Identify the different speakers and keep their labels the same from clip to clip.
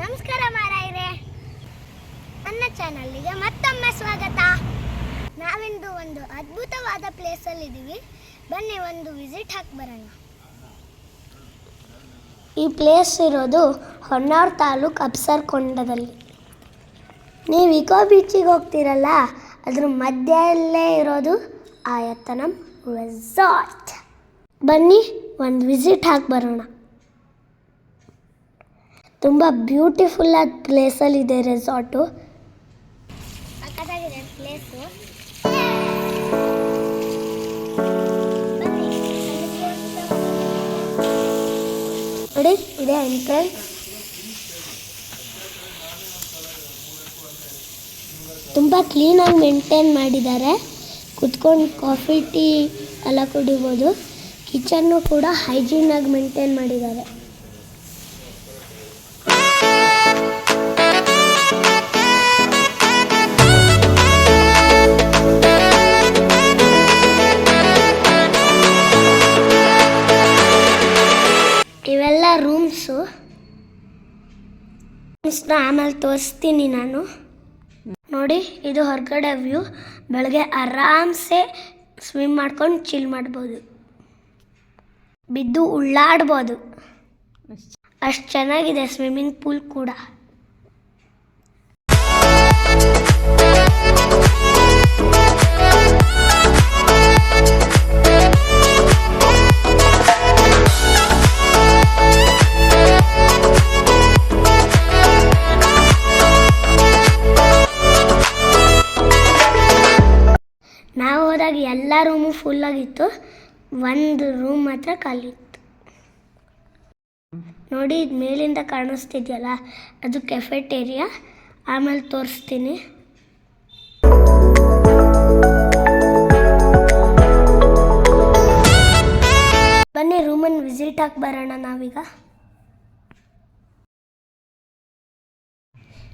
Speaker 1: ನಮಸ್ಕಾರ ಮಾರಾಯರೆ. ನನ್ನ ಚಾನಲ್ಗೆ ಮತ್ತೊಮ್ಮೆ ಸ್ವಾಗತ. ನಾವಿಂದು ಒಂದು ಅದ್ಭುತವಾದ ಪ್ಲೇಸಲ್ಲಿ ಇದ್ದೀವಿ ಬನ್ನಿ ಒಂದು ವಿಸಿಟ್ ಹಾಕಿ ಬರೋಣ. ಈ ಪ್ಲೇಸ್ ಇರೋದು ಹೊನ್ನಾವರ ತಾಲೂಕು ಅಪ್ಸರ್ಕೊಂಡದಲ್ಲಿ ನೀವು ಇಕೋ ಬೀಚಿಗೆ ಹೋಗ್ತೀರಲ್ಲ, ಅದ್ರ ಮಧ್ಯದಲ್ಲೇ ಇರೋದು ಆಯತನಂ ರೆಸಾರ್ಟ್. ಬನ್ನಿ, ಒಂದು ವಿಸಿಟ್ ಹಾಕಿ ಬರೋಣ. ತುಂಬ ಬ್ಯೂಟಿಫುಲ್ ಆದ ಇದೆ ರೆಸಾರ್ಟು. ಸಕ್ಕತ್ತಾಗಿದೆ ಪ್ಲೇಸು. ನೋಡಿ, ಇದೆ ಎಂಟ್ರೆನ್ಸ್. ತುಂಬ ಕ್ಲೀನಾಗಿ ಮೇಂಟೈನ್ ಮಾಡಿದ್ದಾರೆ. ಕುತ್ಕೊಂಡು ಕಾಫಿ ಟೀ ಎಲ್ಲ ಕುಡಿಬೋದು. ಕಿಚನ್ನು ಕೂಡ ಹೈಜೀನಾಗಿ ಮೇಂಟೈನ್ ಮಾಡಿದ್ದಾರೆ. ರೂಮ್ಸು. ರೂಮ್ಸ್ನ ಆಮೇಲೆ ತೋರಿಸ್ತೀನಿ ನಾನು. ನೋಡಿ, ಇದು ಹೊರಗಡೆ ವ್ಯೂ. ಬೆಳಗ್ಗೆ ಆರಾಮ್ಸೆ ಸ್ವಿಮ್ ಮಾಡ್ಕೊಂಡು ಚಿಲ್ ಮಾಡ್ಬೋದು. ಬಿದ್ದು ಉಳ್ಳಾಡ್ಬೋದು. ಅಷ್ಟು ಚೆನ್ನಾಗಿದೆ ಸ್ವಿಮ್ಮಿಂಗ್ ಪೂಲ್ ಕೂಡ. ಎಲ್ಲ ರೂಮು ಫುಲ್ ಆಗಿತ್ತು. ಒಂದು ರೂಮ್ ಮಾತ್ರ ಖಾಲಿ ಇತ್ತು. ನೋಡಿ, ಇದು ಮೇಲಿಂದ ಕಾಣಿಸ್ತಿದೆಯಲ್ಲ, ಅದು ಕೆಫೆಟೇರಿಯಾ ಆಮೇಲೆ ತೋರಿಸ್ತೀನಿ. ಬನ್ನಿ ರೂಮನ್ನು ವಿಸಿಟ್ ಹಾಕಿ ಬರೋಣ ನಾವೀಗ.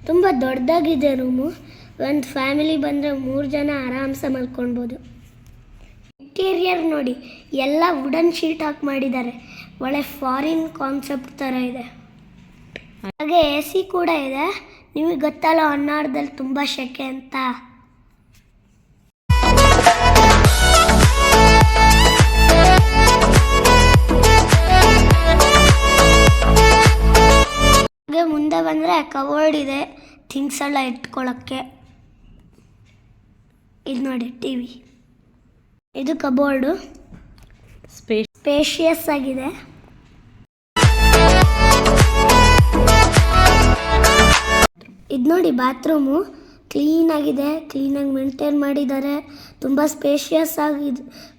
Speaker 1: ತುಂಬ ದೊಡ್ಡದಾಗಿದೆ ರೂಮು ಒಂದು ಫ್ಯಾಮಿಲಿ ಬಂದರೆ ಮೂರು ಜನ ಆರಾಮ್ಸೆ ಮಲ್ಕೊಳ್ಬೋದು. ಇಂಟೀರಿಯರ್ ನೋಡಿ ಎಲ್ಲ ವುಡನ್ ಶೀಟ್ ಹಾಕಿ ಮಾಡಿದ್ದಾರೆ. ಒಳ್ಳೆ ಫಾರಿನ್ ಕಾನ್ಸೆಪ್ಟ್ ಥರ ಇದೆ. ಹಾಗೆ ಎ ಸಿ ಕೂಡ ಇದೆ. ನಿಮಗೆ ಗೊತ್ತಲ್ಲ ಹೊನ್ನಾಡದಲ್ಲಿ ತುಂಬ ಶೆಕೆ ಅಂತ. ಹಾಗೆ ಮುಂದೆ ಬಂದರೆ ಕವರ್ಡ್ ಇದೆ. ಥಿಂಗ್ಸ್ ಎಲ್ಲ ಇಟ್ಕೊಳ್ಳೋಕ್ಕೆ ಇದು ನೋಡಿ ಟಿ ವಿ ಇದು ಕಬೋರ್ಡು.
Speaker 2: ಸ್ಪೇಸ್
Speaker 1: ಸ್ಪೇಷಿಯಸ್ ಆಗಿದೆ. ಇದು ನೋಡಿ ಬಾತ್ರೂಮು. ಕ್ಲೀನಾಗಿದೆ ಕ್ಲೀನಾಗಿ ಮೇಂಟೈನ್ ಮಾಡಿದ್ದಾರೆ. ತುಂಬ ಸ್ಪೇಷಿಯಸ್ ಆಗಿ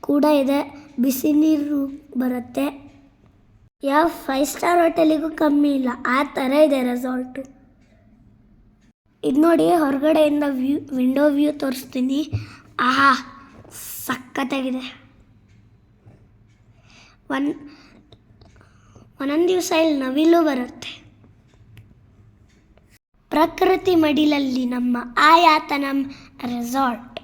Speaker 1: ಕೂಡ ಇದೆ. ಬಿಸಿ ನೀರು ಬರುತ್ತೆ. ಯಾವ ಫೈವ್ ಸ್ಟಾರ್ ಹೋಟೆಲಿಗೂ ಕಮ್ಮಿ ಇಲ್ಲ. ಆ ಥರ ಇದೆ ರೆಸಾರ್ಟು ಇದು ನೋಡಿ ಹೊರಗಡೆಯಿಂದ ವ್ಯೂ ವಿಂಡೋ ವ್ಯೂ ತೋರಿಸ್ತೀನಿ. ಆಹಾ. ಸಖತ್ತಾಗಿದೆ. ಒನ್ ಒಂದೊಂದು ದಿವಸ ಇಲ್ಲಿ ನವಿಲು ಬರುತ್ತೆ. ಪ್ರಕೃತಿ ಮಡಿಲಲ್ಲಿ ನಮ್ಮ ಆಯಾತನಂ ರೆಸಾರ್ಟ್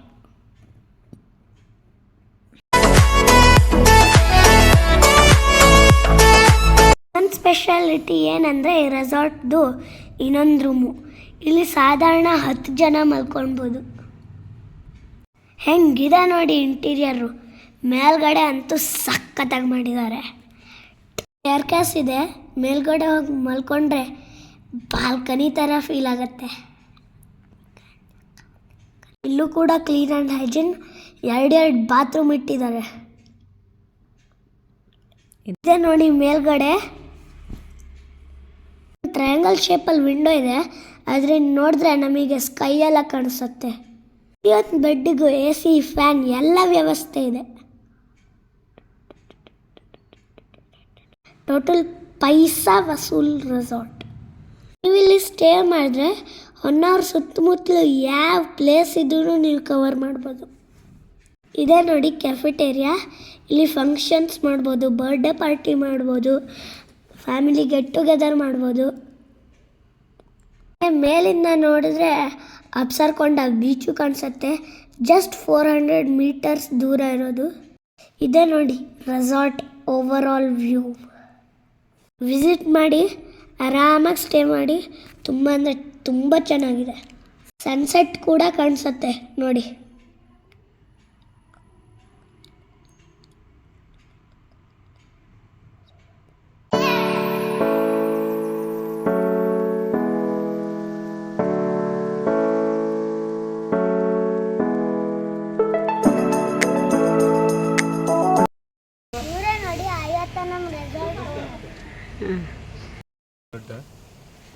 Speaker 1: ಒಂದು ಸ್ಪೆಷಾಲಿಟಿ ಏನಂದರೆ ಈ ರೆಸಾರ್ಟ್ದು ಇನ್ನೊಂದು ರೂಮು ಇಲ್ಲಿ ಸಾಧಾರಣ ಹತ್ತು ಜನ ಮಲ್ಕೊಳ್ಬೋದು. ಹೆಂಗಿದೆ ನೋಡಿ ಇಂಟೀರಿಯರು? ಮೇಲ್ಗಡೆ ಅಂತೂ ಸಖತ್ತಾಗಿ ಮಾಡಿದ್ದಾರೆ. ಏರ್ಕ್ಯಾಸ್ ಇದೆ. ಮೇಲ್ಗಡೆ ಹೋಗಿ ಮಲ್ಕೊಂಡ್ರೆ ಬಾಲ್ಕನಿ ಥರ ಫೀಲ್ ಆಗುತ್ತೆ. ಇಲ್ಲೂ ಕೂಡ ಕ್ಲೀನ್ ಆ್ಯಂಡ್ ಹೈಜಿನ್. ಎರಡೆರಡು ಬಾತ್ರೂಮ್ ಇಟ್ಟಿದ್ದಾರೆ. ಇದೆ ನೋಡಿ ಮೇಲ್ಗಡೆ. ಟ್ರಯಾಂಗಲ್ ಶೇಪಲ್ಲಿ ವಿಂಡೋ ಇದೆ. ಅದರಿಂದ ನೋಡಿದ್ರೆ ನಮಗೆ ಸ್ಕೈ ಎಲ್ಲ ಕಾಣಿಸುತ್ತೆ. ಇವತ್ತು ಬೆಡ್ಡಿಗೂ ಎ ಸಿ ಫ್ಯಾನ್ ಎಲ್ಲ ವ್ಯವಸ್ಥೆ ಇದೆ. ಟೋಟಲ್ ಪೈಸಾ ವಸೂಲ್ ರೆಸಾರ್ಟ್ ನೀವು ಇಲ್ಲಿ ಸ್ಟೇ ಮಾಡಿದ್ರೆ ಹೊನ್ನಾವರ ಸುತ್ತಮುತ್ತಲು ಯಾವ ಪ್ಲೇಸ್ ಇದ್ರೂ ನೀವು ಕವರ್ ಮಾಡ್ಬೋದು. ಇದೇ ನೋಡಿ ಕೆಫೆಟೇರಿಯಾ ಇಲ್ಲಿ ಫಂಕ್ಷನ್ಸ್ ಮಾಡ್ಬೋದು ಬರ್ಡೇ ಪಾರ್ಟಿ ಮಾಡ್ಬೋದು ಫ್ಯಾಮಿಲಿ ಗೆಟ್ ಟುಗೆದರ್ ಮಾಡ್ಬೋದು. ಮೇಲಿಂದ ನೋಡಿದ್ರೆ ಅಪ್ಸರ್ಕೊಂಡ ಬೀಚು ಕಾಣಿಸುತ್ತೆ. ಜಸ್ಟ್ ಫೋರ್ ಹಂಡ್ರೆಡ್ ಮೀಟರ್ಸ್ ದೂರ ಇರೋದು. ಇದೆ ನೋಡಿ resort over all view visit ಮಾಡಿ, ಆರಾಮಾಗಿ ಸ್ಟೇ ಮಾಡಿ, ತುಂಬ ಅಂದರೆ ತುಂಬ ಚೆನ್ನಾಗಿದೆ. ಸನ್ಸೆಟ್ ಕೂಡ ಕಾಣಿಸುತ್ತೆ ನೋಡಿ ನೋಡಿ.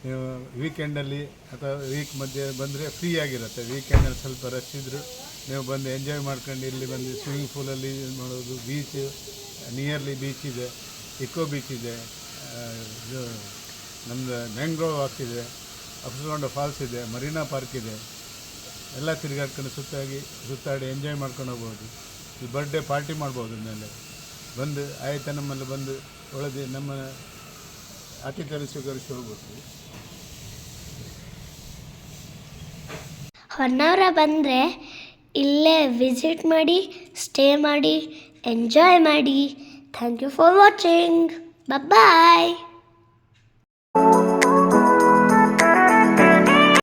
Speaker 3: ನೀವು ವೀಕೆಂಡಲ್ಲಿ ಅಥವಾ ವೀಕ್ ಮಧ್ಯೆ ಬಂದರೆ ಫ್ರೀ ಆಗಿರುತ್ತೆ. ವೀಕೆಂಡಲ್ಲಿ ಸ್ವಲ್ಪ ರಶ್ ಇದ್ದರು ನೀವು ಬಂದು ಎಂಜಾಯ್ ಮಾಡ್ಕೊಂಡು ಇಲ್ಲಿ ಬಂದು ಸ್ವಿಮ್ಮಿಂಗ್ ಪೂಲಲ್ಲಿ ಮಾಡೋದು ಬೀಚ್ ನಿಯರ್ಲಿ ಬೀಚ್ ಇದೆ ಇಕೋ ಬೀಚ್ ಇದೆ ಇದು ನಮ್ಮದು ಮ್ಯಾಂಗ್ರೋವ್ ವಾಕ್ ಇದೆ ಅಪ್ಸಗೊಂಡ ಫಾಲ್ಸ್ ಇದೆ ಮರೀನಾ ಪಾರ್ಕ್ ಇದೆ. ಎಲ್ಲ ತಿರುಗಾಡ್ಕೊಂಡು ಸುತ್ತಾಗಿ, ಸುತ್ತಾಡಿ ಎಂಜಾಯ್ ಮಾಡ್ಕೊಂಡು ಹೋಗ್ಬೋದು. ಇಲ್ಲಿ ಬರ್ಡೇ ಪಾರ್ಟಿ ಮಾಡ್ಬೋದು ಮೇಲೆ ಬಂದು, ಆಯ್ತಾ ನಮ್ಮಲ್ಲಿ ಬಂದು ಒಳಗೆ ನಮ್ಮ ಅತಿಥಿ ಸ್ವೀಕರಿಸಿ ಹೋಗ್ಬೋದು.
Speaker 1: ಹೊನ್ನಾವರ ಬಂದರೆ ಇಲ್ಲೇ ವಿಸಿಟ್ ಮಾಡಿ ಸ್ಟೇ ಮಾಡಿ ಎಂಜಾಯ್ ಮಾಡಿ. Thank you for watching bye